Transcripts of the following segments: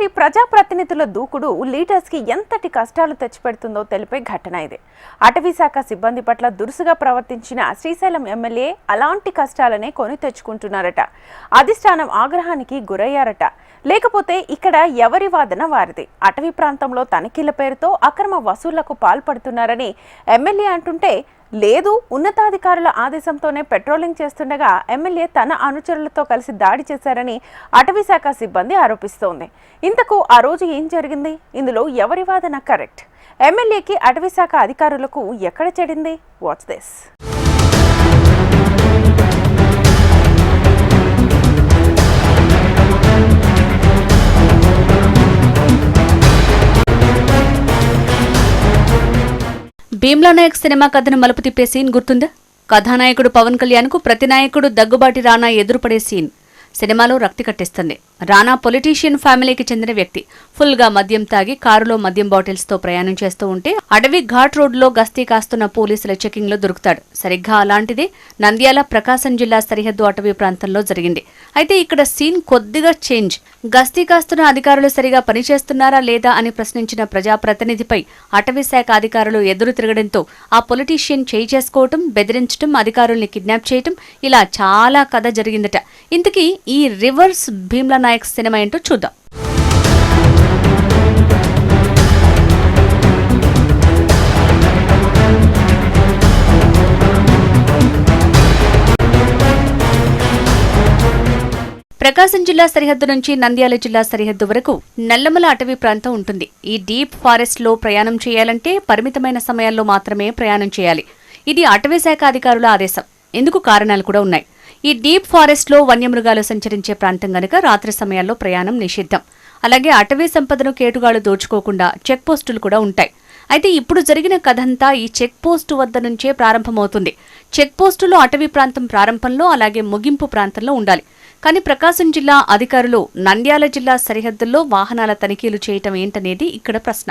మరి ప్రజాప్రతినిధుల దూకుడు లీడర్స్కి ఎంతటి కష్టాలు తెచ్చిపెడుతుందో తెలిపే ఘటన ఇది. అటవీశాఖ సిబ్బంది పట్ల దురుసుగా ప్రవర్తించిన శ్రీశైలం ఎమ్మెల్యే అలాంటి కష్టాలనే కొని తెచ్చుకుంటున్నారట. అధిష్టానం ఆగ్రహానికి గురయ్యారట. లేకపోతే ఇక్కడ ఎవరి వాదన వారిది? అటవీ ప్రాంతంలో తనిఖీల పేరుతో అక్రమ వసూళ్ళకు పాల్పడుతున్నారని ఎమ్మెల్యే అంటుంటే లేదు ఉన్నతాధికారుల ఆదేశంతోనే పెట్రోలింగ్ చేస్తుండగా ఎమ్మెల్యే తన అనుచరులతో కలిసి దాడి చేశారని అటవీశాఖ సిబ్బంది ఆరోపిస్తోంది. ఇంతకు ఆ రోజు ఏం జరిగింది? ఇందులో ఎవరి వాదన కరెక్ట్? ఎమ్మెల్యేకి అటవీశాఖ అధికారులకు ఎక్కడ చెడింది? Watch this Bheemla Nayak cinema కథను మలుపు తిప్పే సీన్ గుర్తుందా? కథానాయకుడు పవన్ కళ్యాణ్కు కు ప్రతినాయకుడు దగ్గుబాటి రానా ఎదురుపడే సీన్. సినిమాలో రక్తి కట్టిస్తుంది. రానా పొలిటీషియన్ ఫ్యామిలీకి చెందిన వ్యక్తి. ఫుల్గా మద్యం తాగి కారులో మద్యం బాటిల్స్తో ప్రయాణం చేస్తూ ఉంటే అడవి ఘాట్ రోడ్లో గస్తీ కాస్తున్న పోలీసుల చెకింగ్లో దొరుకుతాడు. సరిగ్గా అలాంటిదే నంద్యాల ప్రకాశం జిల్లా సరిహద్దు అటవీ ప్రాంతంలో జరిగింది. అయితే ఇక్కడ సీన్ కొద్దిగా చేంజ్. గస్తీ కాస్తున్న అధికారులు సరిగా పనిచేస్తున్నారా లేదా అని ప్రశ్నించిన ప్రజాప్రతినిధిపై అటవీ శాఖ అధికారులు ఎదురు తిరగడంతో ఆ పొలిటీషియన్ చేయి చేసుకోవటం బెదిరించడం అధికారుల్ని కిడ్నాప్ చేయటం ఇలా చాలా కథ జరిగిందట. ఇంతకీ ఈ రివర్స్ భీమ్లా నాయక్ సినిమా ఏంటో చూద్దాం. ప్రకాశం జిల్లా సరిహద్దు నుంచి నంద్యాల జిల్లా సరిహద్దు వరకు నల్లమల అటవీ ప్రాంతం ఉంటుంది. ఈ డీప్ ఫారెస్ట్లో ప్రయాణం చేయాలంటే పరిమితమైన సమయాల్లో మాత్రమే ప్రయాణం చేయాలి. ఇది అటవీ శాఖ అధికారుల ఆదేశం. ఎందుకు కారణాలు కూడా ఉన్నాయి. ఈ డీప్ ఫారెస్ట్లో వన్యమృగాలు సంచరించే ప్రాంతం గనుక రాత్రి సమయాల్లో ప్రయాణం నిషిద్ధం. అలాగే అటవీ సంపదను కేటుగాళ్ళు దోచుకోకుండా చెక్ పోస్టులు కూడా ఉంటాయి. అయితే ఇప్పుడు జరిగిన కథంతా ఈ చెక్ పోస్టు వద్ద నుంచే ప్రారంభమవుతుంది. చెక్ పోస్టులో అటవీ ప్రాంతం ప్రారంభంలో అలాగే ముగింపు ప్రాంతంలో ఉండాలి. కానీ ప్రకాశం జిల్లా అధికారులు నంద్యాల జిల్లా సరిహద్దుల్లో వాహనాల తనిఖీలు చేయటం ఏంటనేది ఇక్కడ ప్రశ్న.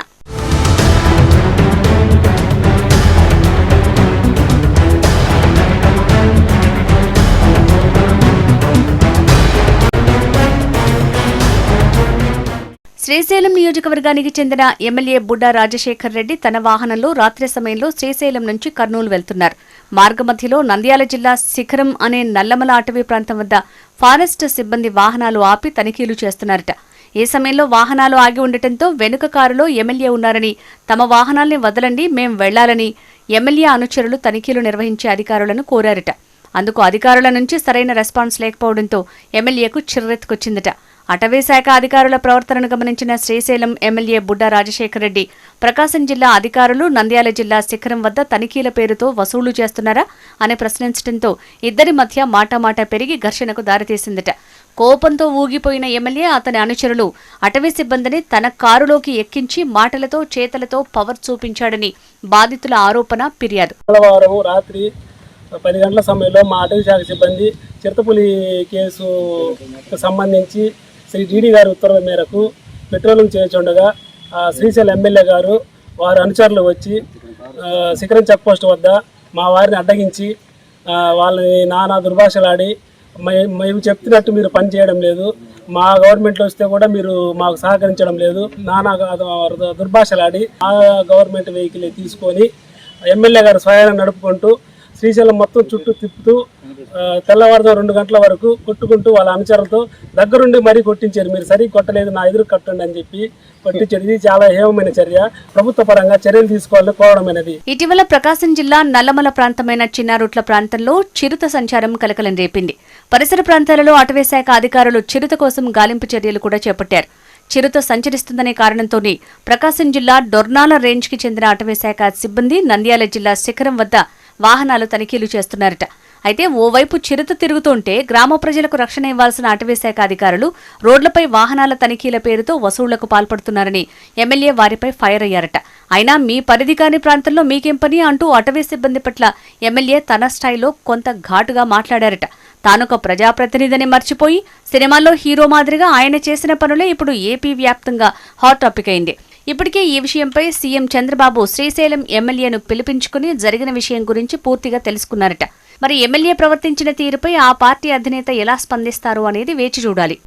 శ్రీశైలం నియోజకవర్గానికి చెందిన ఎమ్మెల్యే బుడ్డా రాజశేఖర్ రెడ్డి తన వాహనంలో రాత్రి సమయంలో శ్రీశైలం నుంచి కర్నూలు వెళ్తున్నారు. మార్గమధ్యలో నంద్యాల జిల్లా శిఖరం అనే నల్లమల అటవీ ప్రాంతం వద్ద ఫారెస్ట్ సిబ్బంది వాహనాలు ఆపి తనిఖీలు చేస్తున్నారట. ఈ సమయంలో వాహనాలు ఆగి ఉండటంతో వెనుక కారులో ఎమ్మెల్యే ఉన్నారని తమ వాహనాల్ని వదలండి మేం వెళ్ళాలని ఎమ్మెల్యే అనుచరులు తనిఖీలు నిర్వహించే అధికారులను కోరారట. అందుకు అధికారుల నుంచి సరైన రెస్పాన్స్ లేకపోవడంతో ఎమ్మెల్యేకు చిర్రెత్తుకొచ్చిందట. అటవీ శాఖ అధికారుల ప్రవర్తనను గమనించిన శ్రీశైలం ఎమ్మెల్యే బుడ్డా రాజశేఖర రెడ్డి ప్రకాశం జిల్లా అధికారులు నంద్యాల జిల్లా శిఖరం వద్ద తనిఖీల పేరుతో వసూలు చేస్తున్నారా అని ప్రశ్నించడంతో ఇద్దరి మధ్య మాటామాట పెరిగి ఘర్షణకు దారితీసిందట. కోపంతో ఊగిపోయిన ఎమ్మెల్యే అతని అనుచరులు అటవీ సిబ్బందిని తన కారులోకి ఎక్కించి మాటలతో చేతలతో పవర్ చూపించాడని బాధితుల ఆరోపణ ఫిర్యాదు. మంగళవారం రాత్రి పది గంటల సమయంలో మా అటవీ శాఖ సిబ్బంది చిరుతపులి కేసుకు సంబంధించి శ్రీ డీడీ గారి ఉత్తర్వుల మేరకు పెట్రోలింగ్ చేస్తుండగా శ్రీశైలం ఎమ్మెల్యే గారు వారి అనుచరులు వచ్చి శిఖరం చెక్ పోస్ట్ వద్ద మా వారిని అడ్డగించి వాళ్ళని నానా దుర్భాషలాడి మేము చెప్తున్నట్టు మీరు పని చేయడం లేదు మా గవర్నమెంట్లో వస్తే కూడా మీరు మాకు సహకరించడం లేదు నానా దుర్భాషలాడి ఆ గవర్నమెంట్ వెహికల్ తీసుకొని ఎమ్మెల్యే గారు స్వయాన్ని నడుపుకుంటూ శ్రీశైలం మొత్తం చుట్టూ తిప్పుతూ తెల్లవారుతో రెండు గంటల వరకు కొట్టుకుంటూ వాళ్ళ అనుచరులతో దగ్గరుండి మరీ కొట్టించారు. మీరు సరి కొట్టలేదు నా ఎదురు కట్టండి అని చెప్పి కొట్టించారు. ఇది చాలా హేమమైన చర్య. ప్రభుత్వ పరంగా చర్యలు తీసుకోవాలని కోరడమైనది ఇటీవల ప్రకాశం జిల్లా నల్లమల ప్రాంతమైన చిన్నారుట్ల ప్రాంతంలో చిరుత సంచారం కలకలం రేపింది. పరిసర ప్రాంతాలలో అటవీ శాఖ అధికారులు చిరుత కోసం గాలింపు చర్యలు కూడా చేపట్టారు. చిరుత సంచరిస్తుందనే కారణంతోనే ప్రకాశం జిల్లా డొర్నాల రేంజ్కి చెందిన అటవీ శాఖ సిబ్బంది నంద్యాల జిల్లా శిఖరం వద్ద వాహనాలు తనిఖీలు చేస్తున్నారట. అయితే ఓవైపు చిరుత తిరుగుతుంటే గ్రామ ప్రజలకు రక్షణ ఇవ్వాల్సిన అటవీ శాఖ అధికారులు రోడ్లపై వాహనాల తనిఖీల పేరుతో వసూళ్ళకు పాల్పడుతున్నారని ఎమ్మెల్యే వారిపై ఫైర్ అయ్యారట. అయినా మీ పరిధి కాని ప్రాంతంలో మీకేం పని అంటూ అటవీ సిబ్బంది పట్ల ఎమ్మెల్యే తన స్థాయిలో కొంత ఘాటుగా మాట్లాడారట. తానొక ప్రజాప్రతినిధిని మర్చిపోయి సినిమాల్లో హీరో మాదిరిగా ఆయన చేసిన పనులే ఇప్పుడు ఏపీ వ్యాప్తంగా హాట్ టాపిక్ అయింది. ఇప్పటికే ఈ విషయంపై సీఎం చంద్రబాబు శ్రీశైలం ఎమ్మెల్యేను పిలిపించుకుని జరిగిన విషయం గురించి పూర్తిగా తెలుసుకున్నారట. మరి ఎమ్మెల్యే ప్రవర్తించిన తీరుపై ఆ పార్టీ అధినేత ఎలా స్పందిస్తారు అనేది వేచి చూడాలి.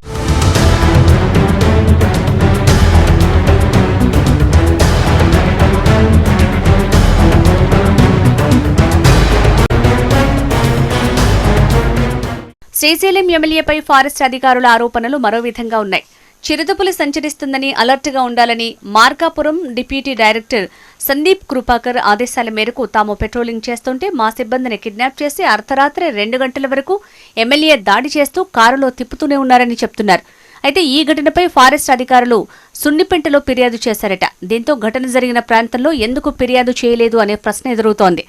శ్రీశైలం ఎమ్మెల్యేపై ఫారెస్ట్ అధికారుల ఆరోపణలు మరో విధంగా ఉన్నాయి. చిరుతపులి సంచరిస్తుందని అలర్ట్గా ఉండాలని మార్కాపురం డిప్యూటీ డైరెక్టర్ సందీప్ కృపాకర్ ఆదేశాల మేరకు తాము పెట్రోలింగ్ చేస్తుంటే మా సిబ్బందిని కిడ్నాప్ చేసి అర్ధరాత్రి రెండు గంటల వరకు ఎమ్మెల్యే దాడి చేస్తూ కారులో తిప్పుతూనే ఉన్నారని చెప్తున్నారు. అయితే ఈ ఘటనపై ఫారెస్ట్ అధికారులు సున్నిపెంటలో ఫిర్యాదు చేశారట. దీంతో ఘటన జరిగిన ప్రాంతంలో ఎందుకు ఫిర్యాదు చేయలేదు అనే ప్రశ్న ఎదురవుతోంది.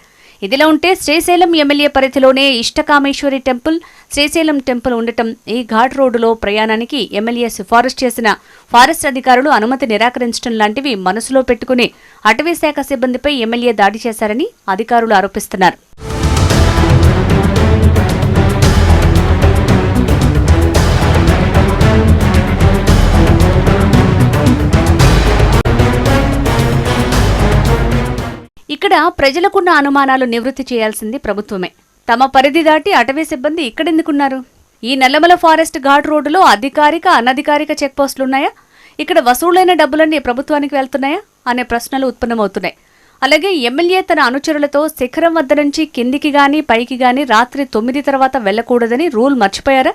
ఇదిలా ఉంటే శ్రీశైలం ఎమ్మెల్యే పరిధిలోనే ఇష్టకామేశ్వరి టెంపుల్ శ్రీశైలం టెంపుల్ ఉండటం ఈ ఘాట్ రోడ్డులో ప్రయాణానికి ఎమ్మెల్యే సిఫారసు చేసిన ఫారెస్ట్ అధికారులు అనుమతి నిరాకరించడం లాంటివి మనసులో పెట్టుకుని అటవీ శాఖ సిబ్బందిపై ఎమ్మెల్యే దాడి చేశారని అధికారులు ఆరోపిస్తున్నారు. ఇక్కడ ప్రజలకున్న అనుమానాలు నివృత్తి చేయాల్సింది ప్రభుత్వమే. తమ పరిధి దాటి అటవీ సిబ్బంది ఇక్కడెందుకున్నారు? ఈ నల్లమల ఫారెస్ట్ ఘాట్ రోడ్డులో అధికారిక అనధికారిక చెక్పోస్టులున్నాయా ఇక్కడ వసూలైన డబ్బులన్నీ ప్రభుత్వానికి వెళ్తున్నాయా? అనే ప్రశ్నలు ఉత్పన్నమవుతున్నాయి. అలాగే ఎమ్మెల్యే తన అనుచరులతో శిఖరం వద్ద నుంచి కిందికి గాని పైకి గాని రాత్రి తొమ్మిది తర్వాత వెళ్ళకూడదని రూల్ మర్చిపోయారా?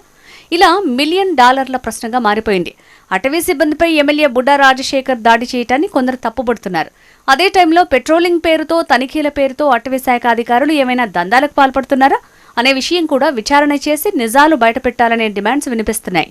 ఇలా మిలియన్ డాలర్ల ప్రశ్నగా మారిపోయింది. అటవీ సిబ్బందిపై ఎమ్మెల్యే బుడ్డా రాజశేఖర్ దాడి చేయటాన్ని కొందరు తప్పుపడుతున్నారు అదే టైంలో పెట్రోలింగ్ పేరుతో తనిఖీల పేరుతో అటవీ శాఖ అధికారులు ఏమైనా దందాలకు పాల్పడుతున్నారా? అనే విషయం కూడా విచారణ చేసి నిజాలు బయటపెట్టాలనే డిమాండ్స్ వినిపిస్తున్నాయి.